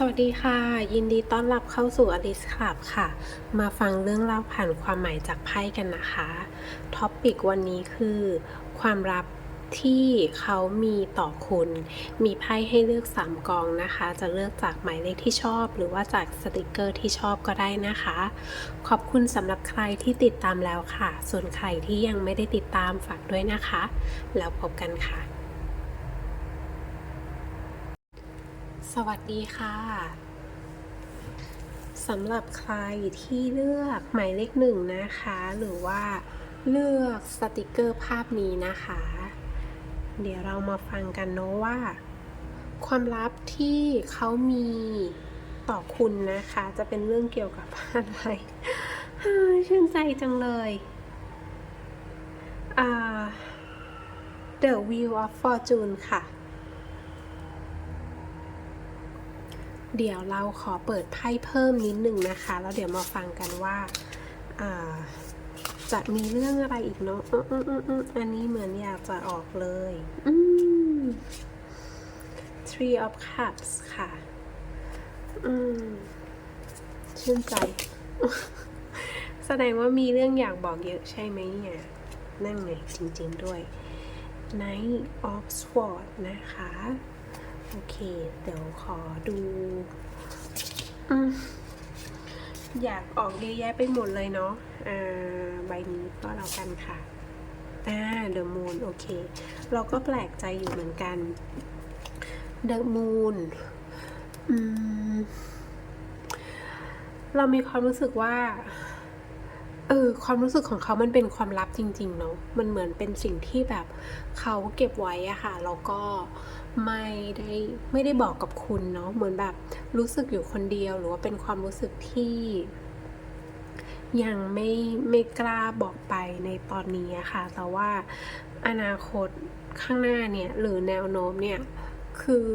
สวัสดีค่ะ ยินดีต้อนรับเข้าสู่อลิสคลับค่ะ มาฟังเรื่องเล่าผ่านความหมายจากไพ่กันนะคะท็อปปิกวันนี้คือ ความลับที่เขามีต่อคุณ มีไพ่ให้เลือก 3กองนะคะ จะเลือกจากหมายเลขที่ชอบ หรือว่าจากสติกเกอร์ที่ชอบก็ได้นะคะ ขอบคุณสำหรับใครที่ติดตามแล้วค่ะ ส่วนใครที่ยังไม่ได้ติดตามฝากด้วยนะคะ แล้วพบกันค่ะ สวัสดีค่ะสำหรับใครที่เลือกหมายเลขหนึ่งนะคะ หรือว่าเลือกสติกเกอร์ภาพนี้นะคะ เดี๋ยวเรามาฟังกันเนาะว่า ความลับที่เขามีต่อคุณนะคะ จะเป็นเรื่องเกี่ยวกับอะไรชื่นใจจังเลยอ่า The Wheel of Fortune ค่ะ เดี๋ยวเราขอเปิดไพ่เพิ่มนิดหนึ่งนะคะ แล้วเดี๋ยวมาฟังกันว่าาจะมีเรื่องอะไรอีกเนาะอืออืออันนี้เหมือนอยากจะออกเลยอืม Three of Cups ค่ะ อืม ชื่นใจ แสดงว่ามีเรื่องอยากบอกเยอะใช่ไหมเนี่ย นั่งไงจริง ๆ ด้วย Knight of Swords นะคะ โอเค เดี๋ยวขอดูออยากออกเยอะแยะไปหมดเลยเนาะอ่าใบนี้ก็แล้วกันค่ะอ่า The Moon โอเค เราก็แปลกใจอยู่เหมือนกัน The Moon อืมเรามีความรู้สึกว่า เออ ความรู้สึกของเขามันเป็นความลับจริง ๆ เนาะ มันเหมือนเป็นสิ่งที่แบบเขาเก็บไว้อะค่ะ แล้วก็ ไม่ได้ไม่ได้บอกกับคุณเนาะเหมือนแบบรู้สึกอยู่คนเดียว หรือว่าเป็นความรู้สึกที่ยังไม่ไม่กล้าบอกไปในตอนนี้ค่ะ แต่ว่าอนาคตข้างหน้าเนี่ย หรือแนวโน้มเนี่ย คือ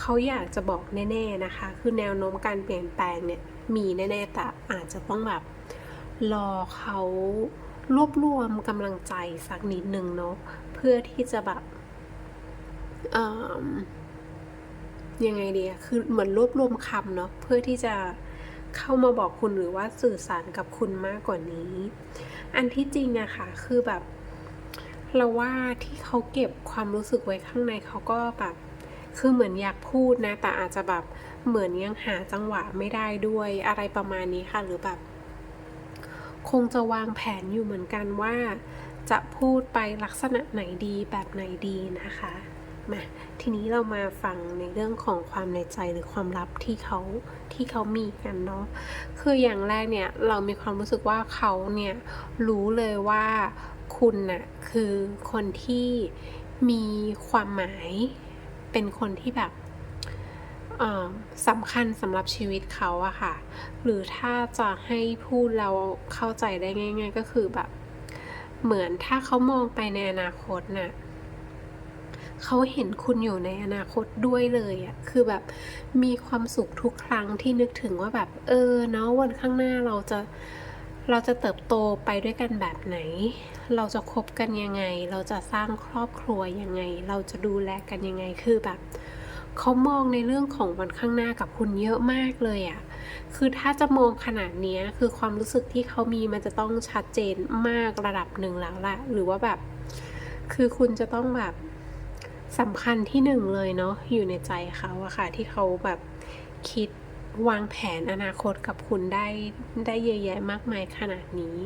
เขาอยากจะบอกแน่ๆนะคะ คือแนวโน้มการเปลี่ยนแปลงเนี่ย มีแน่ๆแต่อาจจะต้องแบบรอเขารวบรวมกำลังใจสักนิดนึงเนาะเพื่อที่จะแบบ ยังไงดีอะคือเหมือนรวบรวมคำเนาะเพื่อที่จะเข้ามาบอกคุณหรือว่าสื่อสารกับคุณมากกว่านี้ อันที่จริงอะค่ะ คือแบบ เราว่าที่เขาเก็บความรู้สึกไว้ข้างในเขาก็แบบคือเหมือนอยากพูดนะ แต่อาจจะแบบเหมือนยังหาจังหวะไม่ได้ด้วยอะไรประมาณนี้ค่ะ หรือแบบ คงจะวางแผนอยู่เหมือนกันว่า จะพูดไปลักษณะไหนดีแบบไหนดีนะคะ มาทีนี้เรามาฟังในเรื่องของความในใจหรือความลับที่เขาที่เขามีกันเนาะคืออย่างแรกเนี่ยเรามีความรู้สึกว่าเขาเนี่ยรู้เลยว่าคุณน่ะคือคนที่มีความหมายเป็นคนที่แบบสำคัญสำหรับชีวิตเขาอะค่ะ หรือถ้าจะให้พูดเราเข้าใจได้ง่าย ๆ ก็คือแบบ เหมือนถ้าเขามองไปในอนาคตน่ะ เขาเห็นคุณอยู่ในอนาคตด้วยเลยอะคือแบบมีความสุขทุกครั้งที่นึกถึงว่าแบบ เออเนาะวันข้างหน้าเราจะเราจะเติบโตไปด้วยกันแบบไหน เราจะคบกันยังไง เราจะสร้างครอบครัวยังไง เราจะดูแลกันยังไง คือแบบเขามองในเรื่องของวันข้างหน้ากับคุณเยอะมากเลยอะคือถ้าจะมองขนาดนี้คือความรู้สึกที่เขามีมันจะต้องชัดเจนมากระดับหนึ่งแล้วละหรือว่าแบบ คือคุณจะต้องแบบ สำคัญที่หนึ่งเลยเนาะอยู่ในใจเขาอะค่ะ ที่เขาแบบคิดวางแผนอนาคตกับคุณได้ได้เยอะแยะมากมายขนาดนี้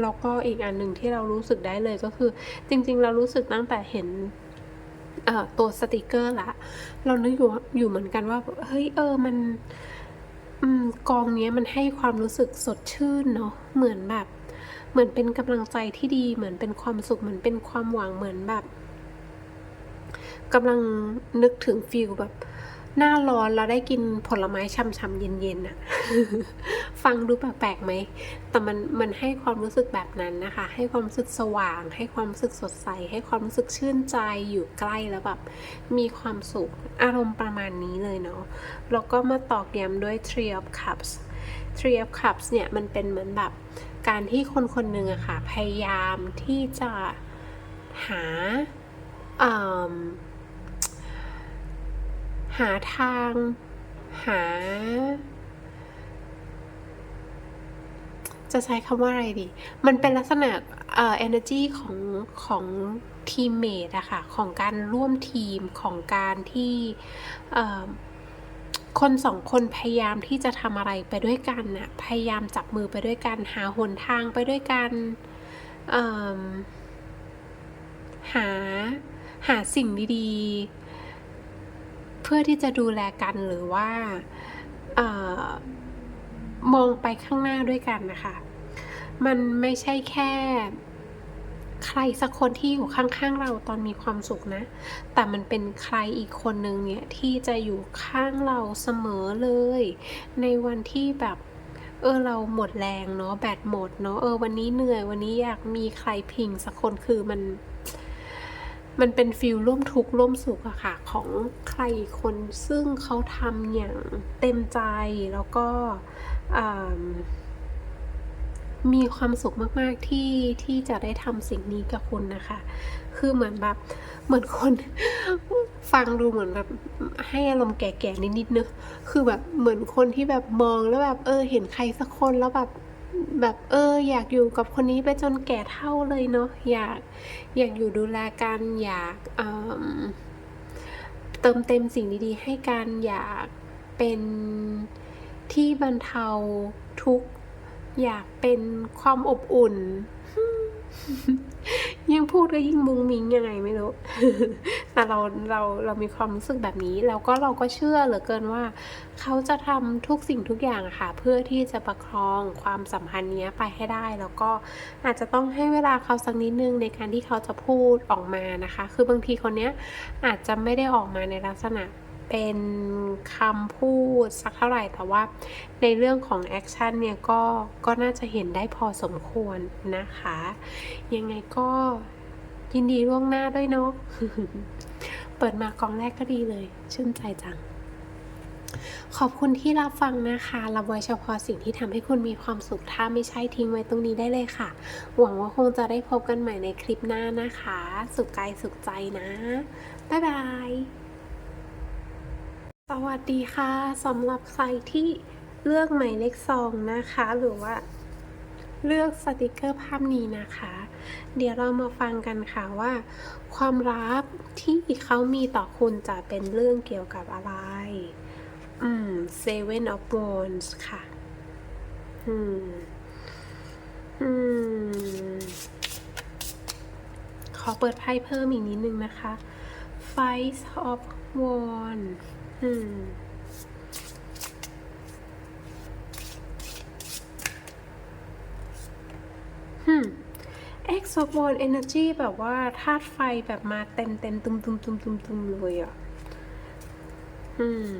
แล้วก็อีกอันหนึ่งที่เรารู้สึกได้เลยก็คือ จริง ๆ เรารู้สึกตั้งแต่เห็นเอ่อตัวสติกเกอร์ละ เรานึกอยู่อยู่เหมือนกันว่า เฮ้ยเออมันอกองนี้มันให้ความรู้สึกสดชื่นเนาะเหมือนแบบ เหมือนเป็นกำลังใจที่ดี เหมือนเป็นความสุขเหมือนเป็นความหวังเหมือนแบบ กำลังนึกถึงฟิลแบบ หน้าร้อนแล้วได้กินผลไม้ช่ำๆเย็นๆน่ะ ฟังดูแปลกๆไหม แต่มันมันให้ความรู้สึกแบบนั้นนะคะ ให้ความรู้สึกสว่าง ให้ความรู้สึกสดใส ให้ความรู้สึกชื่นใจอยู่ใกล้แล้วแบบ มีความสุข อารมณ์ประมาณนี้เลยเนาะ แล้วก็มาตอกย้ำด้วย Tree of Cups Three of Cups เนี่ยมันเป็นเหมือนแบบการที่คนคนหนึ่งอะค่ะ พยายามที่จะหา หาทาง หา จะใช้คำว่าอะไรดี มันเป็นลักษณะเอ่อ energy ของของทีมเมทอะค่ะ ของการร่วมทีมของการที่คนสองคนพยายามที่จะทำอะไรไปด้วยกันน่ะ พยายามจับมือไปด้วยกัน หาหนทางไปด้วยกันหา หาสิ่งดีๆ เพื่อที่จะดูแลกันหรือว่าออมองไปข้างหน้าด้วยกันนะคะ มันไม่ใช่แค่ใครสักคนที่อยู่ข้างๆเราตอนมีความสุขนะ แต่มันเป็นใครอีกคนนึงเนี่ยที่จะอยู่ข้างเราเสมอเลย ในวันที่แบบเออเราหมดแรงเนาะแบตหมดเนาะเออวันนี้เหนื่อยวันนี้อยากมีใครพิงสักคนคือมัน มันเป็นฟิลร่วมทุกข์ร่วมสุขอะค่ะ ของใครคนซึ่งเขาทำอย่างเต็มใจแล้วก็มีความสุขมาก ๆ ที่ที่จะได้ทำสิ่งนี้กับคุณนะคะ คือเหมือนแบบเหมือนคนฟังดูเหมือนแบบให้อารมณ์แก่ๆนิดๆเนอะคือแบบเหมือนคนที่แบบมองแล้วแบบเออ เห็นใครสักคนแล้วแบบ แบบเออ อยากอยู่กับคนนี้ไปจนแก่เท่าเลยเนาะอยากอยากอยู่ดูแลกันอยากเเติมเต็มสิ่งดีๆ ให้กันอยากเป็นที่บรรเทาทุกข์อยากเป็นความอบอุ่น ยิ่งพูดก็ยิ่งมุงมิงยังไงไม่รู้แเราเราเรามีความรู้สึกแบบนี้ แล้วก็เราก็เชื่อเหลือเกินว่า เขาจะทำทุกสิ่งทุกอย่างค่ะ เพื่อที่จะประคองความสัมพันธ์เนี้ยไปให้ได้ แล้วก็อาจจะต้องให้เวลาเขาสักนิดนึงในการที่เขาจะพูดออกมานะคะ คือบางทีคนเนี้ยอาจจะไม่ได้ออกมาในลักษณะเป็นคำพูดสักเท่าไหร่ แต่ว่าในเรื่องของแอคชั่นเนี่ยก็ก็น่าจะเห็นได้พอสมควรนะคะ ยังไงก็ยินดีล่วงหน้าด้วยเนาะ เปิดมากองแรกก็ดีเลย ชื่นใจจัง ขอบคุณที่รับฟังนะคะ รับไว้เฉพาะสิ่งที่ทำให้คุณมีความสุข ถ้าไม่ใช่ทิ้งไว้ตรงนี้ได้เลยค่ะ หวังว่าคงจะได้พบกันใหม่ในคลิปหน้านะคะ สุขกายสุขใจนะ บ๊ายบาย สวัสดีค่ะสำหรับใครที่เลือกหมายเลขสองนะคะ หรือว่า เลือกสติกเกอร์ภาพนี้นะคะ เดี๋ยวเรามาฟังกันค่ะว่า ความรักที่เขามีต่อคุณจะเป็นเรื่องเกี่ยวกับอะไร อืม Seven of Wands ค่ะ อืม อืม ขอเปิดไพ่เพิ่มอีกนิดนึงนะคะ Five of Wands อืม ม X of Wands Energy แบบว่าธาตุไฟแบบมาเต็มเต็มตุมตุมตุมตุมตุมเลยอะ อืม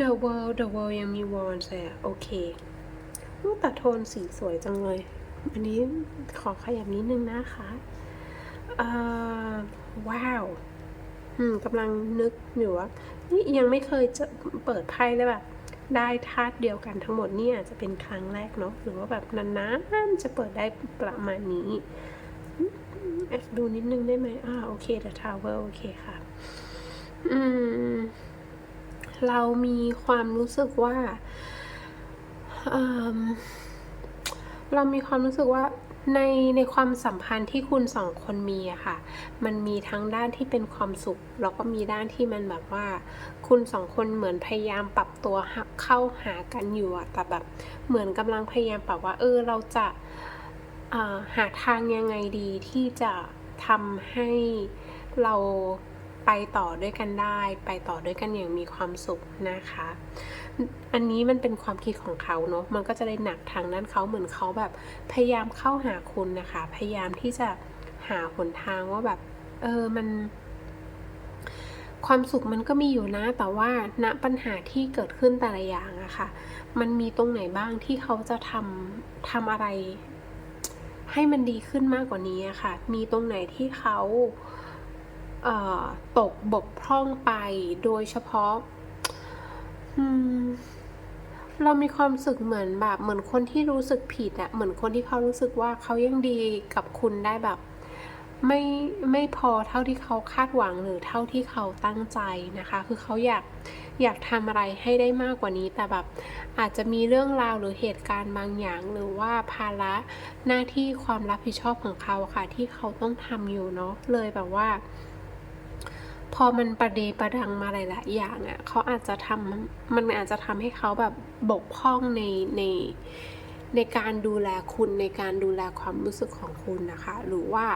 The World The World ยังมี Wands เลยอะโอเคอู้แต่โทนสีสวยจังเลย อันนี้ขอขยับนิดนึงนะคะอ่าว้าวอืมกำลังนึกอยู่ว่านี่ยังไม่เคยจะเปิดไพ่เลยแบบ ได้ธาตุเดียวกันทั้งหมดเนี่อาจะเป็นครั้งแรกเนาะหรือว่าแบบนานๆจะเปิดได้ประมาณนี้แอบดูนิดนึงได้ไหมอ่าโอเค The Tower โอเคค่ะ อืม เรามีความรู้สึกว่า เรามีความรู้สึกว่า ในในความสัมพันธ์ที่คุณสองคนมีอะค่ะ มันมีทั้งด้านที่เป็นความสุข แล้วก็มีด้านที่มันแบบว่า คุณสองคนเหมือนพยายามปรับตัวเข้าหากันอยู่อะแต่แบบเหมือนกำลังพยายามปรับว่า เออเราจะาหาทางยังไงดีที่จะทำให้เราไปต่อด้วยกันได้ ไปต่อด้วยกันอย่างมีความสุขนะคะ อันนี้มันเป็นความคิดของเขาเนาะมันก็จะได้หนักทางด้านเขาเหมือนเขาแบบพยายามเข้าหาคุณนะคะ พยายามที่จะหาหนทางว่าแบบเออมัน ความสุขมันก็มีอยู่นะ แต่ว่าณปัญหาที่เกิดขึ้นแต่ละอย่างอะค่ะ มันมีตรงไหนบ้างที่เขาจะทำทำอะไร ให้มันดีขึ้นมากกว่านี้อะค่ะ มีตรงไหนที่เขาเอ่อตกบกพร่องไป โดยเฉพาะ อืม เรามีความรู้สึกเหมือนแบบเหมือนคนที่รู้สึกผิดอะเหมือนคนที่เขารู้สึกว่าเขายังดีกับคุณได้แบบ ไม่ไม่พอเท่าที่เขาคาดหวังหรือเท่าที่เขาตั้งใจนะคะ คือเขาอยากอยากทำอะไรให้ได้มากกว่านี้ แต่แบบอาจจะมีเรื่องราวหรือเหตุการณ์บางอย่าง หรือว่าภาระหน้าที่ความรับผิดชอบของเขาค่ะ ที่เขาต้องทำอยู่เนาะเลยแบบว่า พอมันประเดประดังมาหลายๆอย่างอะ่ะเขาอาจจะทำมันอาจจะทำให้เขาแบบบกพร่องในในในการดูแลคุณในการดูแลความรู้สึกของคุณนะคะ หรือว่า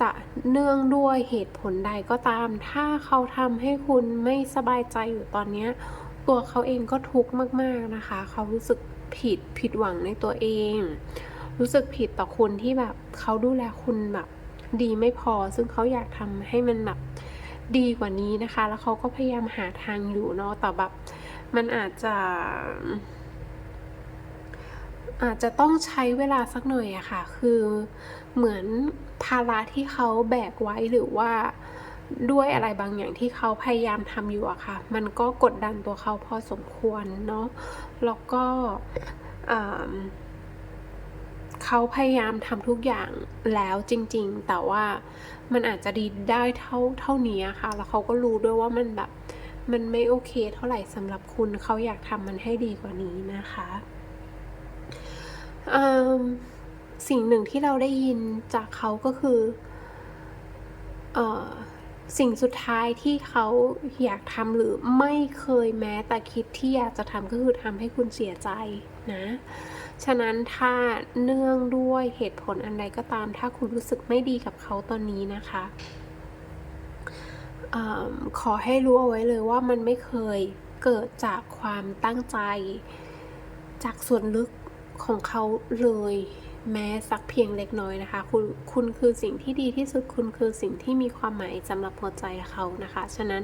จะเนื่องด้วยเหตุผลใดก็ตาม ถ้าเขาทำให้คุณไม่สบายใจอยู่ตอนนี้ตัวเขาเองก็ทุกข์มากๆนะคะ เขารู้สึกผิดผิดหวังในตัวเอง รู้สึกผิดต่อคุณที่แบบเขาดูแลคุณแบบดีไม่พอ ซึ่งเขาอยากทำให้มันแบบ ดีกว่านี้นะคะ แล้วเขาก็พยายามหาทางอยู่เนาะแต่แบบมันอาจจะ อาจจะต้องใช้เวลาสักหน่อยอะค่ะ คือเหมือนภาระที่เขาแบกไว้หรือว่าด้วยอะไรบางอย่างที่เขาพยายามทำอยู่อะค่ะ มันก็กดดันตัวเขาพอสมควรเนาะ แล้วก็ เขาพยายามทำทุกอย่างแล้วจริง ๆ แต่ว่ามันอาจจะดีได้เท่าเท่านี้ค่ะ แล้วเขาก็รู้ด้วยว่ามันแบบมันไม่โอเคเท่าไหร่สำหรับคุณเขาอยากทำมันให้ดีกว่านี้นะคะสิ่งหนึ่งที่เราได้ยินจากเขาก็คืออสิ่งสุดท้ายที่เขาอยากทำหรือไม่เคยแม้แต่คิดที่อยากจะทำก็คือทำให้คุณเสียใจนะ ฉะนั้นถ้าเนื่องด้วยเหตุผลอันใดก็ตาม ถ้าคุณรู้สึกไม่ดีกับเขาตอนนี้นะคะอขอให้รู้เอาไว้เลยว่ามันไม่เคยเกิดจากความตั้งใจ จากส่วนลึกของเขาเลยแม้สักเพียงเล็กน้อยนะคะ คุณคุณคือสิ่งที่ดีที่สุดคุณคือสิ่งที่มีความหมายสำหรับหัวใจเขานะคะ ฉะนั้น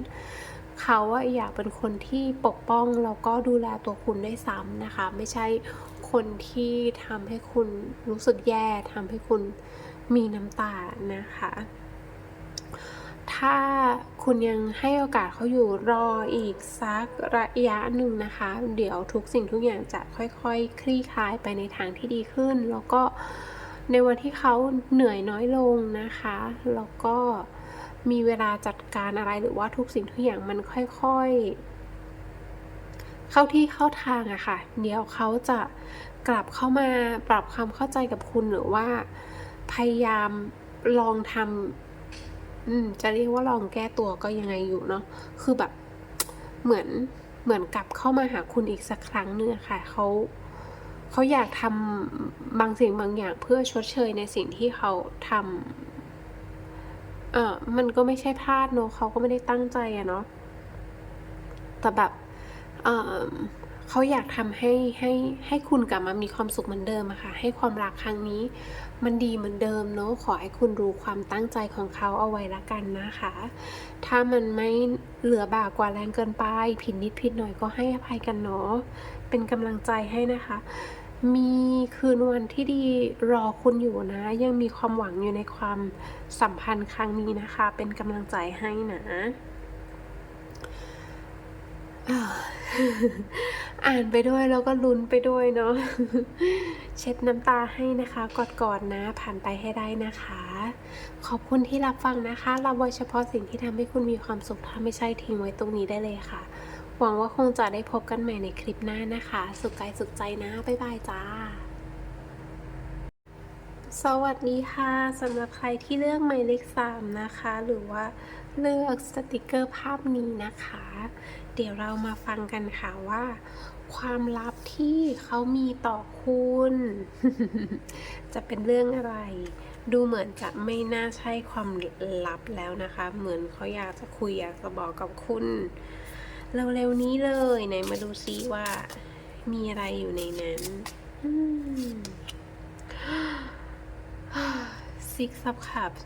เขาอยากเป็นคนที่ปกป้องแล้วก็ดูแลตัวคุณได้ซ้ำนะคะ ไม่ใช่ คนที่ทำให้คุณรู้สึกแย่ทำให้คุณมีน้ำตานะคะ ถ้าคุณยังให้โอกาสเขาอยู่รออีกสักระยะหนึ่งนะคะ เดี๋ยวทุกสิ่งทุกอย่างจะค่อยๆคคลี่คลายไปในทางที่ดีขึ้น แล้วก็ในวันที่เขาเหนื่อยน้อยลงนะคะ แล้วก็มีเวลาจัดการอะไรหรือว่าทุกสิ่งทุกอย่างมันค่อยๆ เข้าที่เข้าทางอะค่ะ เดี๋ยวเขาจะกลับเข้ามาปรับความเข้าใจกับคุณหรือว่า พยายามลองทำอืม จะเรียกว่าลองแก้ตัวก็ยังไงอยู่เนาะคือแบบเหมือนเหมือนกลับเข้ามาหาคุณอีกสักครั้งนึงค่ะเขาเขาอยากทำบางสิ่งบางอย่างเพื่อชดเชยในสิ่งที่เขาทำเออมันก็ไม่ใช่พลาดเนาะเขาก็ไม่ได้ตั้งใจอะเนาะแต่แบบ เขาอยากทำให้ให้ให้คุณกลับมามีความสุขเหมือนเดิมอะค่ะ ให้ความรักครั้งนี้มันดีเหมือนเดิมเนาะ ขอให้คุณรู้ความตั้งใจของเขาเอาไว้ละกันนะคะ ถ้ามันไม่เหลือบากว่าแรงเกินไป ผิดนิดผิดหน่อยก็ให้อภัยกันเนาะ เป็นกำลังใจให้นะคะ มีคืนวันที่ดีรอคุณอยู่นะ ยังมีความหวังอยู่ในความสัมพันธ์ครั้งนี้นะคะ เป็นกำลังใจให้นะ อ่านไปด้วยแล้วก็ลุ้นไปด้วยเนาะเช็ดน้ำตาให้นะคะกอดๆนนะ ผ่านไปให้ได้นะคะ ขอบคุณที่รับฟังนะคะรับไว้เฉพาะสิ่งที่ทำให้คุณมีความสุขถ้าไม่ใช่ทิ้งไว้ตรงนี้ได้เลยค่ะ หวังว่าคงจะได้พบกันใหม่ในคลิปหน้านะคะ สุขกายสุขใจนะ บ๊ายบายจ้า สวัสดีค่ะสำหรับใครที่เลือกหมายเลข3นะคะ หรือว่าเลือกสติกเกอร์ภาพนี้นะคะ เดี๋ยวเรามาฟังกันค่ะว่า ความลับที่เขามีต่อคุณ จะเป็นเรื่องอะไร ดูเหมือนจะไม่น่าใช่ความลับแล้วนะคะ เหมือนเขาอยากจะคุยอยากจะบอกกับคุณเร็วๆนี้เลยไหนมาดูซิว่า มีอะไรอยู่ในนั้น Six of Cups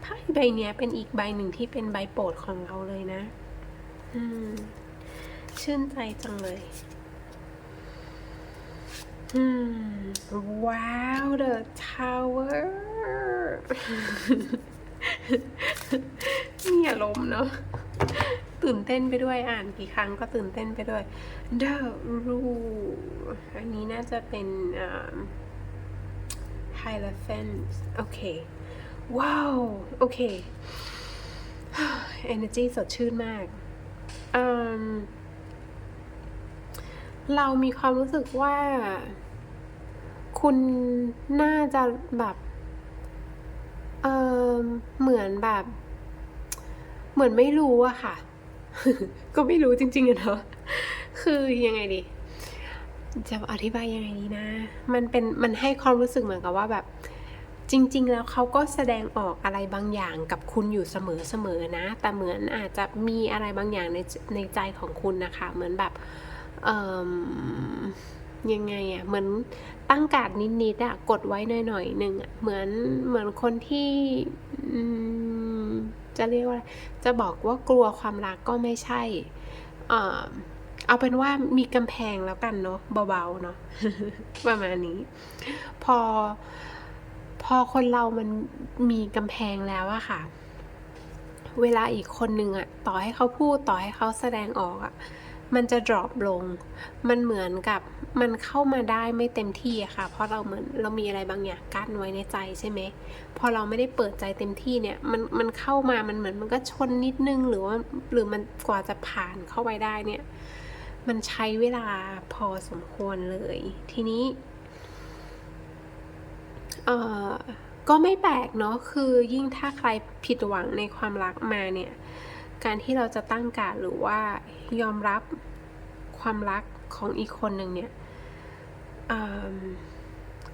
ไพ่ใบนี้เป็นอีกใบหนึ่งที่เป็นใบโปรดของเราเลยนะ ชื่นใจจังเลยอืมว้าว the tower มีอารมณ์เนาะตื่นเต้นไปด้วยอ่านกี่ครั้งก็ตื่นเต้นไปด้วย the rule อันนี้น่าจะเป็น hierophant โอเค ว้าว โอเค energy สดชื่นมาก เรามีความรู้สึกว่า คุณน่าจะแบบเออเหมือนแบบ เหมือนไม่รู้อะค่ะ ก็ไม่รู้จริงๆอะเนาะคือยังไงดีจะอธิบายยังไงดีนะ มันเป็นมันให้ความรู้สึกเหมือนกับว่าแบบ จริงๆ แล้วเขาก็แสดงออกอะไรบางอย่างกับคุณอยู่เสมอๆนะ แต่เหมือนอาจจะมีอะไรบางอย่างในในใจของคุณนะคะ เหมือนแบบยังไงอะเหมือนตั้งการ์ดนิดๆอะกดไว้หน่อยๆหนึ่งอะเหมือนเหมือนคนที่จะเรียกว่า จะบอกว่ากลัวความรักก็ไม่ใช่เอาเป็นว่ามีกำแพงแล้วกันเนาะเบาๆเนาะประมาณนี้ พอ พอคนเรามันมีกำแพงแล้วอะค่ะ เวลาอีกคนนึงอะต่อให้เขาพูดต่อให้เขาแสดงออกอะมันจะ drop ลง มันเหมือนกับมันเข้ามาได้ไม่เต็มที่อะค่ะ เพราะเราเหมือนเรามีอะไรบางอย่างกั้นไว้ในใจใช่ไหม พอเราไม่ได้เปิดใจเต็มที่เนี่ย มันมันเข้ามา มันเหมือนมันก็ชนนิดนึงหรือว่าหรือมันกว่าจะผ่านเข้าไปได้เนี่ย มันใช้เวลาพอสมควรเลย ทีนี้ ก็ไม่แปลกเนาะคือยิ่งถ้าใครผิดหวังในความรักมาเนี่ยการที่เราจะตั้งการหรือว่ายอมรับความรักของอีกคนหนึ่งเนี่ย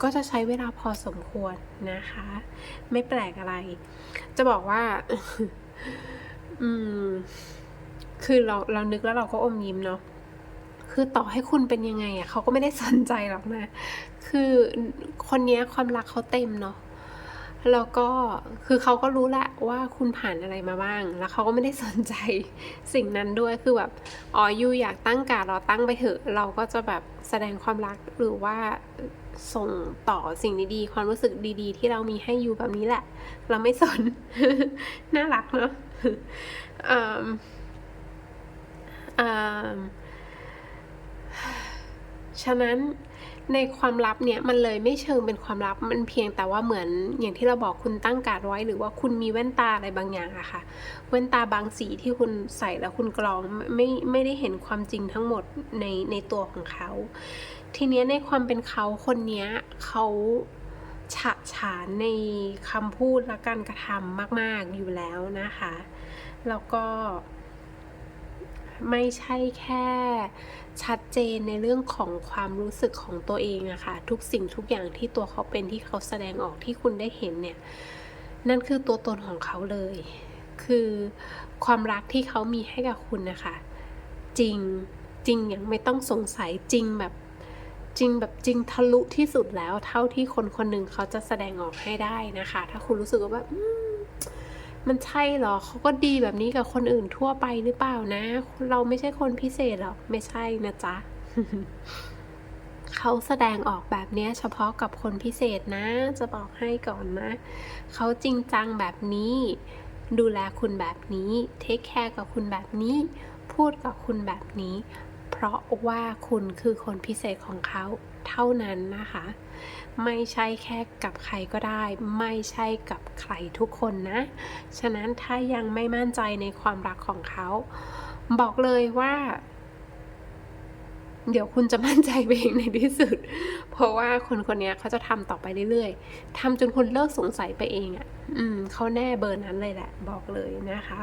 ก็จะใช้เวลาพอสมควรนะคะ ไม่แปลกอะไร จะบอกว่า อืม คือเราเรานึกแล้วเราก็อมยิ้มเนาะคือต่อให้คุณเป็นยังไงอะเขาก็ไม่ได้สนใจหรอกนะ คือคนนี้ความรักเขาเต็มเนาะแล้วก็คือเขาก็รู้แหละว่าคุณผ่านอะไรมาบ้าง แล้วเขาก็ไม่ได้สนใจสิ่งนั้นด้วยคือแบบอ๋อยูอยากตั้งการเราตั้งไปเถอะ เราก็จะแบบแสดงความรักหรือว่าส่งต่อสิ่งดีๆ ความรู้สึกดีๆ ที่เรามีให้ยูแบบนี้แหละ เราไม่สน น่ารักเนาะอืมอืมฉะนั้น ในความลับเนี่ยมันเลยไม่เชิงเป็นความลับมันเพียงแต่ว่าเหมือนอย่างที่เราบอกคุณตั้งการไว้ หรือว่าคุณมีแว่นตาอะไรบางอย่างอะค่ะแว่นตาบางสีที่คุณใส่แล้วคุณกรองไม่ไม่ได้เห็นความจริงทั้งหมดในในตัวของเขา ทีเนี้ยในความเป็นเขาคนเนี้ยเขาฉะฉานในคำพูดและการกระทำมาก ๆอยู่แล้วนะคะ แล้วก็ไม่ใช่แค่ ชัดเจนในเรื่องของความรู้สึกของตัวเองอะค่ะทุกสิ่งทุกอย่างที่ตัวเขาเป็นที่เขาแสดงออกที่คุณได้เห็นเนี่ยนั่นคือตัวตนของเขาเลย คือความรักที่เขามีให้กับคุณนะคะจริงจริงอย่างไม่ต้องสงสัยจริงแบบจริงแบบจริงทะลุที่สุดแล้ว เท่าที่คนคนหนึ่งเขาจะแสดงออกให้ได้นะคะ ถ้าคุณรู้สึกว่าแบบ มันใช่เหรอเขาก็ดีแบบนี้กับคนอื่นทั่วไปหรือเปล่านะ เราไม่ใช่คนพิเศษหรอกไม่ใช่นะจ๊ะเขาแสดงออกแบบนี้เฉพาะกับคนพิเศษนะ จะบอกให้ก่อนนะ เขาจริงจังแบบนี้ ดูแลคุณแบบนี้ เทคแคร์กับคุณแบบนี้ พูดกับคุณแบบนี้ เพราะว่าคุณคือคนพิเศษของเขา เท่านั้นนะคะ ไม่ใช่แค่กับใครก็ได้ ไม่ใช่กับใครทุกคนนะ ฉะนั้นถ้ายังไม่มั่นใจในความรักของเขา บอกเลยว่า เดี๋ยวคุณจะมั่นใจไปเองในที่สุด เพราะว่าคนคนนี้เขาจะทำต่อไปเรื่อยๆทำจนคุณเลิกสงสัยไปเองอะ่ะ อืมเขาแน่เบอร์นั้นเลยแหละ บอกเลยนะคะ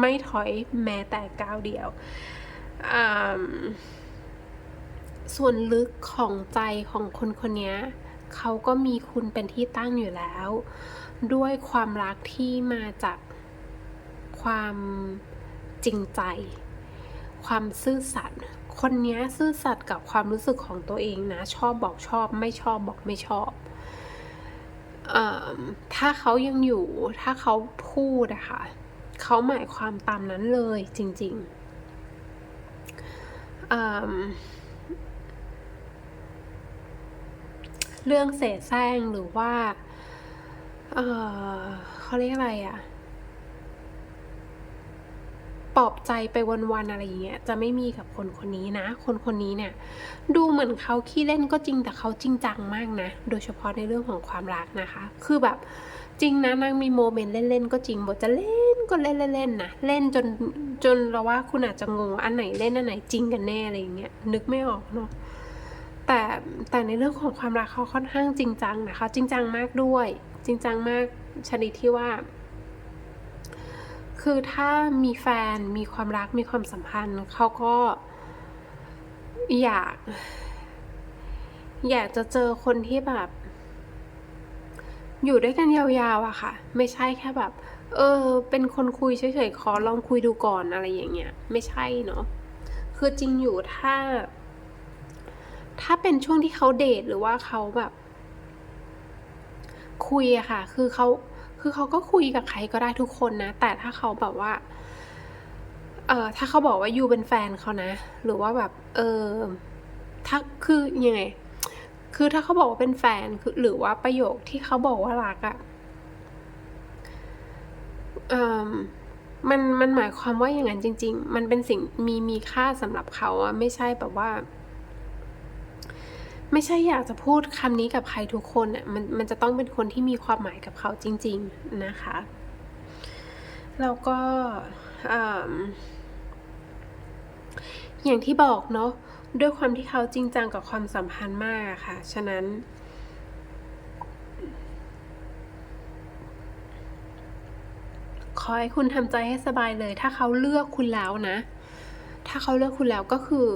ไม่ถอยแม้แต่ก้าวเดียวอืม ส่วนลึกของใจของคนคนนี้เขาก็มีคุณเป็นที่ตั้งอยู่แล้ว ด้วยความรักที่มาจากความจริงใจ ความซื่อสัตย์คนนี้ซื่อสัตย์กับความรู้สึกของตัวเองนะ ชอบบอกชอบ ไม่ชอบบอกไม่ชอบอถ้าเขายังอยู่ถ้าเขาพูดอะค่ะเขาหมายความตามนั้นเลยจริง ๆอืม เรื่องเสแสร้งหรือว่า เออเขาเรียกอะไรอะปลอบใจไปวันๆอะไรอย่างเงี้ยจะไม่มีกับคนคนนี้นะ คนคนนี้เนี่ย ดูเหมือนเขาขี้เล่นก็จริงแต่เขาจริงจังมากนะ โดยเฉพาะในเรื่องของความรักนะคะ คือแบบจริงนะนางมีโมเมนต์เล่นๆก็จริงบทจะเล่นก็เล่นเล่นๆนะเล่นจนจนเราว่าคุณอาจจะงงอันไหนเล่นอันไหนจริงกันแน่อะไรอย่างเงี้ยนึกไม่ออกเนาะ แต่แต่ในเรื่องของความรักเขาค่อนข้างจริงจังนะคะ จริงจังมากด้วย จริงจังมากชนิดที่ว่า คือถ้ามีแฟนมีความรักมีความสัมพันธ์เขาก็อยาก อยากจะเจอคนที่แบบ อยู่ด้วยกันยาวๆอะค่ะ ไม่ใช่แค่แบบ เออ เป็นคนคุยเฉยๆขอลองคุยดูก่อนอะไรอย่างเงี้ย ไม่ใช่เนาะคือจริงอยู่ถ้า ถ้าเป็นช่วงที่เขาเดทหรือว่าเขาแบบ คุยอะค่ะ คือเขาคือเขาก็คุยกับใครก็ได้ทุกคนนะ แต่ถ้าเขาแบบว่า เออถ้าเขาบอกว่ายูเป็นแฟนเขานะ หรือว่าแบบ เออถ้าคือยังไง คือถ้าเขาบอกว่าเป็นแฟนคือหรือว่าประโยคที่เขาบอกว่ารักอะเออมันมันหมายความว่าอย่างนั้นจริง ๆ มันเป็นสิ่งมีมีค่าสำหรับเขาอะไม่ใช่แบบว่า ไม่ใช่อยากจะพูดคำนี้กับใครทุกคนอะมันมันจะต้องเป็นคนที่มีความหมายกับเขาจริง ๆนะคะ แล้วก็อย่างที่บอกเนาะด้วยความที่เขาจริงจังกับความสัมพันธ์มากค่ะ ฉะนั้น ขอให้คุณทำใจให้สบายเลย ถ้าเขาเลือกคุณแล้วนะ ถ้าเขาเลือกคุณแล้วก็คือ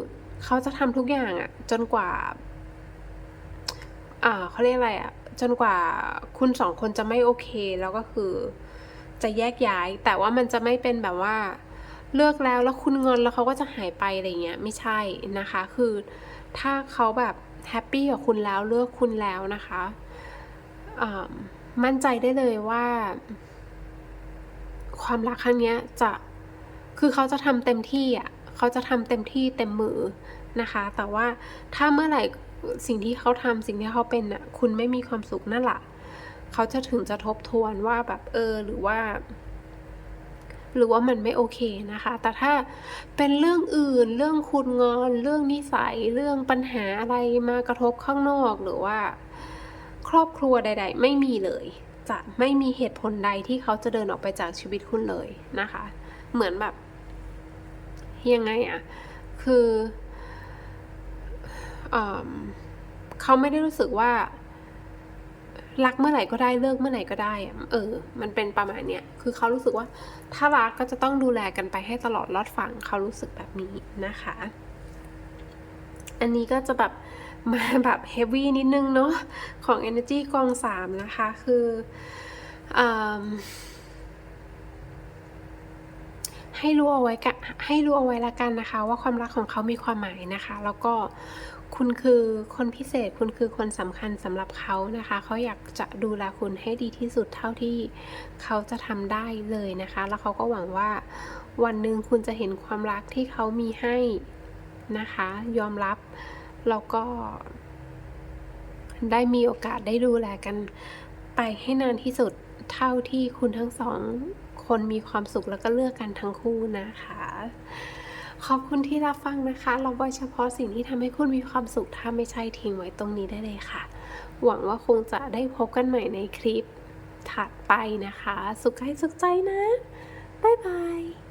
เขาจะทำทุกอย่างอะจนกว่า อ่าเขาเรียกอะไรอะจนกว่าคุณสองคนจะไม่โอเคแล้วก็คือ จะแยกย้าย แต่ว่ามันจะไม่เป็นแบบว่า เลิกแล้วแล้วคุณเงินแล้วเขาก็จะหายไปอะไรเงี้ยไม่ใช่นะคะ คือถ้าเขาแบบแฮปปี้กับคุณแล้วเลือกคุณแล้วนะคะมั่นใจได้เลยว่า ความรักครั้งนี้จะคือเขาจะทำเต็มที่อะเขาจะทำเต็มที่เต็มมือนะคะ แต่ว่าถ้าเมื่อไหร่ สิ่งที่เขาทำสิ่งที่เขาเป็นน่ะคุณไม่มีความสุขนั่นแหละเขาจะถึงจะทบทวนว่าแบบเออหรือว่า หรือว่ามันไม่โอเคนะคะ แต่ถ้าเป็นเรื่องอื่น เรื่องคุณงอน เรื่องนิสัย เรื่องปัญหาอะไรมากระทบข้างนอกหรือว่า ครอบครัวใด ๆ ไม่มีเลย จะไม่มีเหตุผลใดที่เขาจะเดินออกไปจากชีวิตคุณเลยนะคะ เหมือนแบบยังไงอะคือ เขาไม่ได้รู้สึกว่า รักเมื่อไหร่ก็ได้เลิกเมื่อไหร่ก็ได้เออ มันเป็นประมาณเนี้ยคือเขารู้สึกว่า ถ้ารักก็จะต้องดูแลกันไปให้ตลอดรอดฝั่งเขารู้สึกแบบนี้นะคะ อันนี้ก็จะแบบมาแบบเฮฟวี่นิดนึงเนาะของ Energy กองสามนะคะ คืออให้รู้เอาไว้กให้รู้เอาไว้ละกันนะคะ ว่าความรักของเขามีความหมายนะคะ แล้วก็ คุณคือคนพิเศษคุณคือคนสำคัญสำหรับเขานะคะ เขาอยากจะดูแลคุณให้ดีที่สุดเท่าที่เขาจะทำได้เลยนะคะ แล้วเขาก็หวังว่า วันหนึ่งคุณจะเห็นความรักที่เขามีให้นะคะ ยอมรับแล้วก็ ได้มีโอกาสได้ดูแลกันไปให้นานที่สุดเท่าที่คุณทั้งสองคนมีความสุขแล้วก็เลือกกันทั้งคู่นะคะ ขอบคุณที่รับฟังนะคะ เราไว้เฉพาะสิ่งที่ทำให้คุณมีความสุขถ้าไม่ใช่ทิ้งไว้ตรงนี้ได้เลยค่ะ หวังว่าคงจะได้พบกันใหม่ในคลิปถัดไปนะคะ สุขกายสุขใจนะ บ๊ายบาย